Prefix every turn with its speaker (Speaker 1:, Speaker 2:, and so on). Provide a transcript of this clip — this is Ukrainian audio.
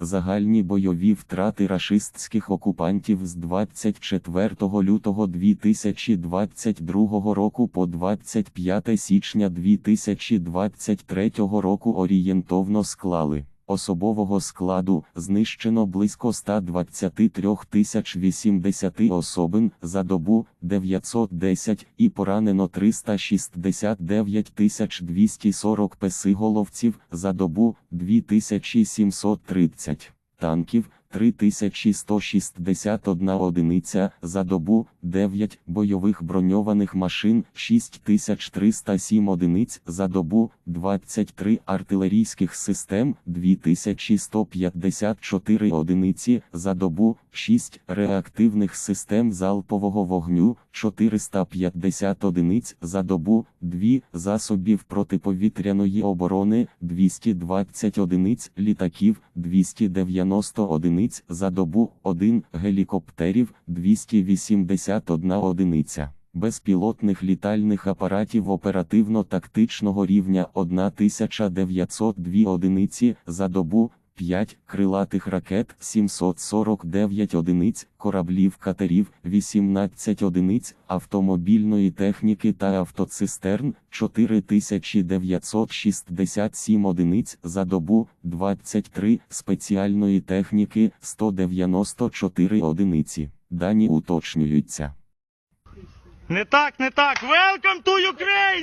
Speaker 1: Загальні бойові втрати рашистських окупантів з 24 лютого 2022 року по 25 січня 2023 року орієнтовно склали. Особового складу знищено близько 123 тисяч 80 особин за добу 910 і поранено 369 тисяч 240 песиголовців за добу 2730 танків. 3161 одиниця за добу, 9 бойових броньованих машин, 6307 одиниць за добу, 23 артилерійських систем, 2154 одиниці за добу, 6 реактивних систем залпового вогню, 450 одиниць за добу, 2 засобів протиповітряної оборони, 220 одиниць літаків, 290 одиниць за добу, 1 гелікоптерів, 281 одиниця. Безпілотних літальних апаратів оперативно-тактичного рівня 1902 одиниці за добу, 5 крилатих ракет 749 одиниць, кораблів катерів 18 одиниць, автомобільної техніки та автоцистерн 4967 одиниць за добу, 23 спеціальної техніки 194 одиниці. Дані уточнюються.
Speaker 2: Не так, не так. Welcome to Ukraine!